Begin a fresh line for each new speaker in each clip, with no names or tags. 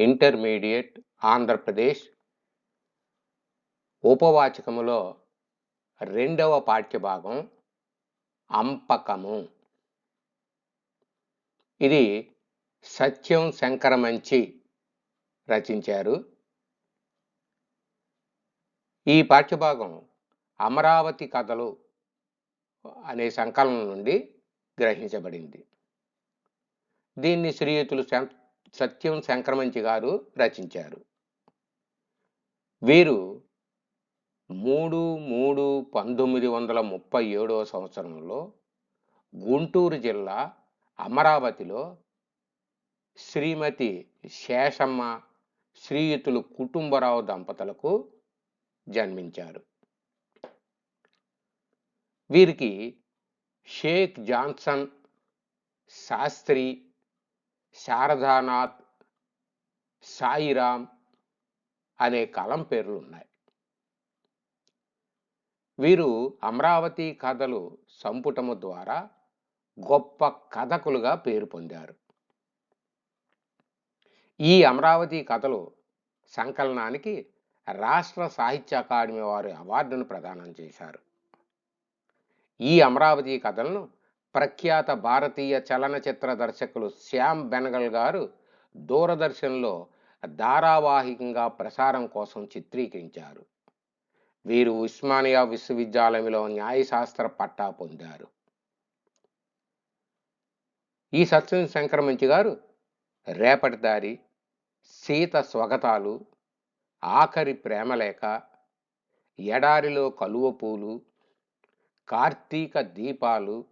Intermediate Andhra Pradesh ఉపవాచకములో రెండవ పాఠ్యభాగం అంపకము. ఇది సత్యం శంకరమంచి రచించారు. ఈ పాఠ్యభాగం అమరావతి కథలు అనే సంకలనం నుండి గ్రహించబడింది. దీన్ని శ్రీయుతులు శం- సత్యం శంకరమంచి గారు రచించారు. వీరు మూడు మూడు పంతొమ్మిది వందల ముప్పై ఏడవ సంవత్సరంలో గుంటూరు జిల్లా అమరావతిలో శ్రీమతి శేషమ్మ శ్రీయుతులు కుటుంబరావు దంపతులకు జన్మించారు. వీరికి షేక్ జాన్సన్ శాస్త్రి శారదానాథ్ సాయిరామ్ అనే కలం పేర్లు ఉన్నాయి వీరు అమరావతి కథలు సంపుటము ద్వారా గొప్ప కథకులుగా పేరు పొందారు. ఈ అమరావతి కథలు సంకలనానికి రాష్ట్ర సాహిత్య అకాడమీ వారి అవార్డును ప్రదానం చేశారు. ఈ అమరావతి కథలను ప్రఖ్యాత భారతీయ చలనచిత్ర దర్శకులు శ్యామ్ బెనగల్ గారు దూరదర్శన్లో ధారావాహికంగా ప్రసారం కోసం చిత్రీకరించారు. వీరు ఉస్మానియా విశ్వవిద్యాలయంలో న్యాయశాస్త్ర పట్టా పొందారు. ఈ సత్యం శంకరమంచి గారు రేపటి దారి సీత స్వగతాలు ఆఖరి ప్రేమలేఖ ఎడారిలో కలువ పూలు కార్తీక దీపాలు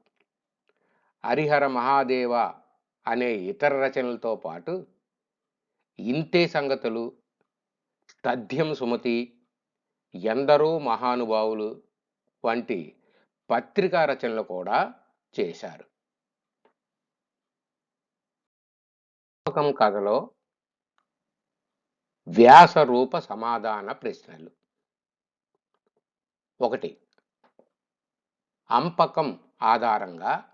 హరిహర మహాదేవ అనే ఇతర రచనలతో పాటు ఇంతే సంగతులు తథ్యం సుమతి ఎందరో మహానుభావులు వంటి పత్రికా రచనలు కూడా చేశారు. పుస్తకం కథలో వ్యాసరూప సమాధాన ప్రశ్నలు. ఒకటి అంపకం ఆధారంగా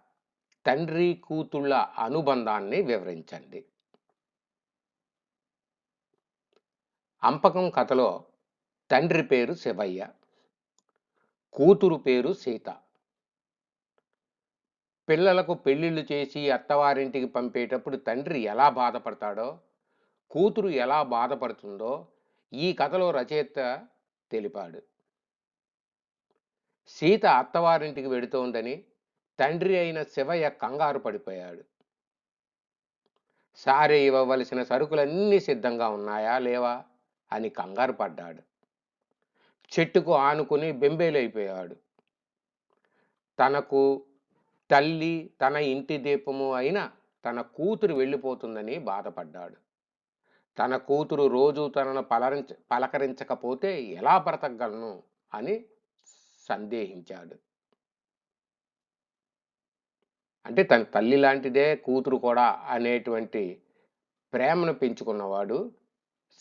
తండ్రి కూతుళ్ళ అనుబంధాన్ని వివరించండి. అంపకం కథలో తండ్రి పేరు శివయ్య కూతురు పేరు సీత. పిల్లలకు పెళ్ళిళ్ళు చేసి అత్తవారింటికి పంపేటప్పుడు తండ్రి ఎలా బాధపడతాడో కూతురు ఎలా బాధపడుతుందో ఈ కథలో రచయిత తెలిపాడు. సీత అత్తవారింటికి వెడుతోందని తండ్రి అయిన శివయ్య కంగారు పడిపోయాడు. సారే ఇవ్వవలసిన సరుకులన్నీ సిద్ధంగా ఉన్నాయా లేవా? అని కంగారు పడ్డాడు. చెట్టుకు ఆనుకుని బెంబేలైపోయాడు. తనకు తల్లి తన ఇంటి దీపము అయిన తన కూతురు వెళ్ళిపోతుందని బాధపడ్డాడు. తన కూతురు రోజు తనను పలరించ పలకరించకపోతే ఎలా బ్రతకగలను అని సందేహించాడు. అంటే తన తల్లి లాంటిదే కూతురు కూడా అనేటువంటి ప్రేమను పెంచుకున్నవాడు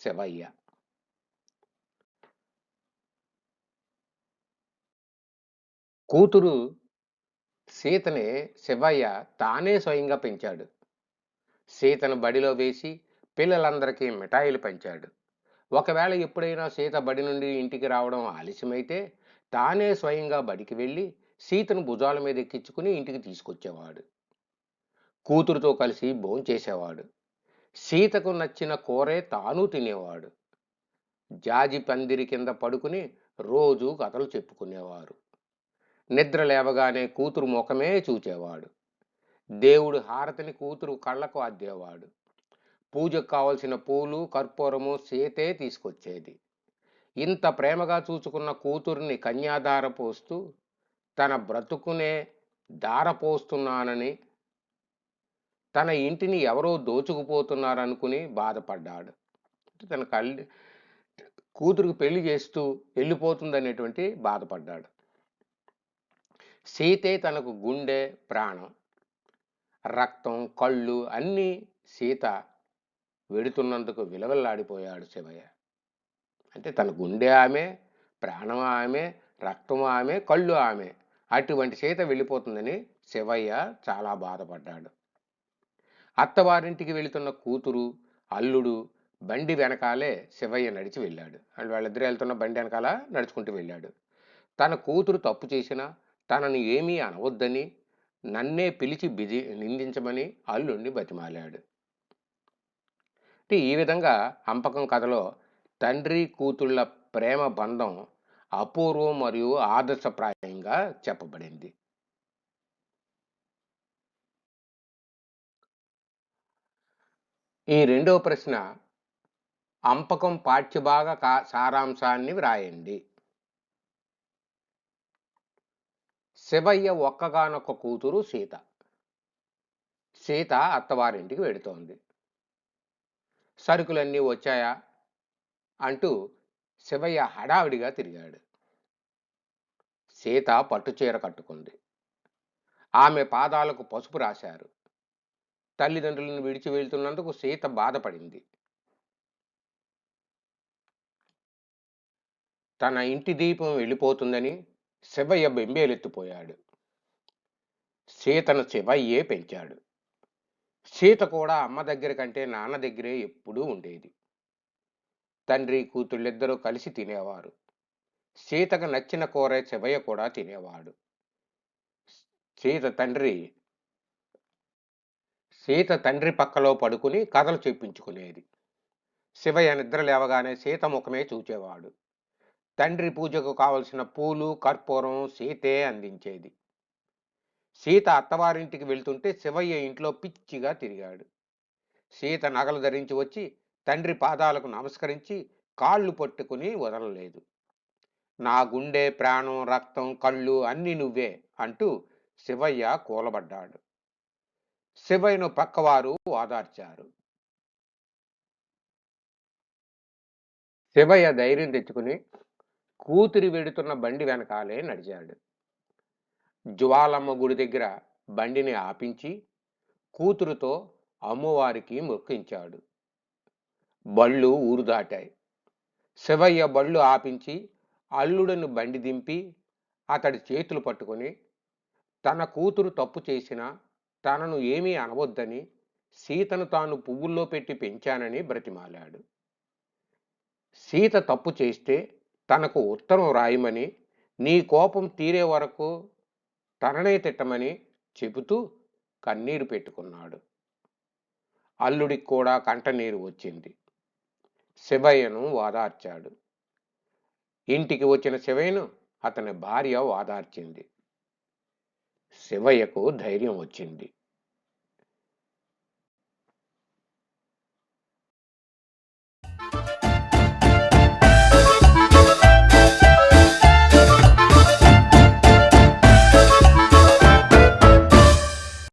శివయ్య. కూతురు సీతని శివయ్య తానే స్వయంగా పెంచాడు. సీతను బడిలో వేసి పిల్లలందరికీ మిఠాయిలు పంచాడు. ఒకవేళ ఎప్పుడైనా సీత బడి నుండి ఇంటికి రావడం ఆలస్యమైతే తానే స్వయంగా బడికి వెళ్ళి సీతను భుజాల మీద ఎక్కించుకుని ఇంటికి తీసుకొచ్చేవాడు. కూతురుతో కలిసి భోంచేసేవాడు సీతకు నచ్చిన కూరే తాను తినేవాడు. జాజి పందిరి కింద పడుకుని రోజు కథలు చెప్పుకునేవారు. నిద్ర లేవగానే కూతురు ముఖమే చూచేవాడు. దేవుడు హారతిని కూతురు కళ్ళకు అద్దేవాడు. పూజకు కావలసిన పూలు కర్పూరము సీతే తీసుకొచ్చేది. ఇంత ప్రేమగా చూచుకున్న కూతుర్ని కన్యాదార పోస్తూ తన బ్రతుకునే దార పోస్తున్నానని తన ఇంటిని ఎవరో దోచుకుపోతున్నారనుకుని బాధపడ్డాడు. అంటే తన కళ్ళు కూతురుకు పెళ్ళి చేస్తూ వెళ్ళిపోతుందనేటువంటి బాధపడ్డాడు. సీతే తనకు గుండె ప్రాణం రక్తం కళ్ళు అన్నీ సీత వెడుతున్నందుకు విలవల్లాడిపోయాడు శివయ్య. అంటే తన గుండె ఆమె ప్రాణం ఆమె రక్తం ఆమె కళ్ళు ఆమె. అటువంటి సీత వెళ్ళిపోతుందని శివయ్య చాలా బాధపడ్డాడు. అత్తవారింటికి వెళుతున్న కూతురు అల్లుడు బండి వెనకాలే శివయ్య నడిచి వెళ్ళాడు. అండ్ వాళ్ళిద్దరు వెళ్తున్న బండి వెనకాల నడుచుకుంటూ వెళ్ళాడు. తన కూతురు తప్పు చేసినా తనని ఏమీ అనవద్దని నన్నే పిలిచి బిజి నిందించమని అల్లుణ్ణి బతిమాలాడు. అంటే ఈ విధంగా అంపకం కథలో తండ్రి కూతుళ్ళ ప్రేమ బంధం అపూర్వం మరియు ఆదర్శప్రాయంగా చెప్పబడింది. ఈ రెండవ ప్రశ్న అంపకం పాఠ్యభాగ కా సారాంశాన్ని వ్రాయండి. శివయ్య ఒక్కగానొక్క కూతురు సీత. సీత అత్తవారింటికి వెడుతోంది సరుకులన్నీ వచ్చాయా? అంటూ శివయ్య హడావిడిగా తిరిగాడు. సీత పట్టుచీర కట్టుకుంది. ఆమె పాదాలకు పసుపు రాశారు. తల్లిదండ్రులను విడిచి వెళ్తున్నందుకు సీత బాధపడింది. తన ఇంటి దీపం వెళ్ళిపోతుందని శివయ్య బెంబేలెత్తిపోయాడు. సీతను శివయ్యే పెంచాడు. సీత కూడా అమ్మ దగ్గర కంటే నాన్న దగ్గరే ఎప్పుడూ ఉండేది. తండ్రి కూతుళ్ళిద్దరూ కలిసి తినేవారు. సీతకు నచ్చిన కూర శివయ్య కూడా తినేవాడు. సీత తండ్రి సీత తండ్రి పక్కలో పడుకుని కథలు చెప్పించుకునేది శివయ్య నిద్ర లేవగానే సీత ముఖమే చూచేవాడు. తండ్రి పూజకు కావలసిన పూలు కర్పూరం సీతే అందించేది. సీత అత్తవారింటికి వెళ్తుంటే శివయ్య ఇంట్లో పిచ్చిగా తిరిగాడు. సీత నగలు ధరించి వచ్చి తండ్రి పాదాలకు నమస్కరించి కాళ్ళు పట్టుకుని వదలలేదు. నా గుండె ప్రాణం రక్తం కళ్ళు అన్నీ నువ్వే అంటూ శివయ్య కూలబడ్డాడు. శివయ్యను పక్కవారు ఓదార్చారు. శివయ్య ధైర్యం తెచ్చుకుని కూతురి వెడుతున్న బండి వెనకాలే నడిచాడు. జ్వాలమ్మ గుడి దగ్గర బండిని ఆపించి కూతురుతో అమ్మవారికి మొక్కించాడు. బళ్ళు ఊరు దాటాయి. శివయ్య బళ్ళు ఆపించి అల్లుడను బండి దింపి అతడి చేతులు పట్టుకొని తన కూతురు తప్పు చేసినా తనను ఏమీ అనవద్దని సీతను తాను పువ్వుల్లో పెట్టి పెంచానని బ్రతిమాలాడు. సీత తప్పు చేస్తే తనకు ఉత్తరం రాయమని నీ కోపం తీరే వరకు తననే తిట్టమని చెబుతూ కన్నీరు పెట్టుకున్నాడు. అల్లుడికి కూడా కంటనీరు వచ్చింది. శివయ్యను వాదార్చాడు. ఇంటికి వచ్చిన శివయ్యను అతని భార్య వాదార్చింది శివయ్యకు ధైర్యం వచ్చింది.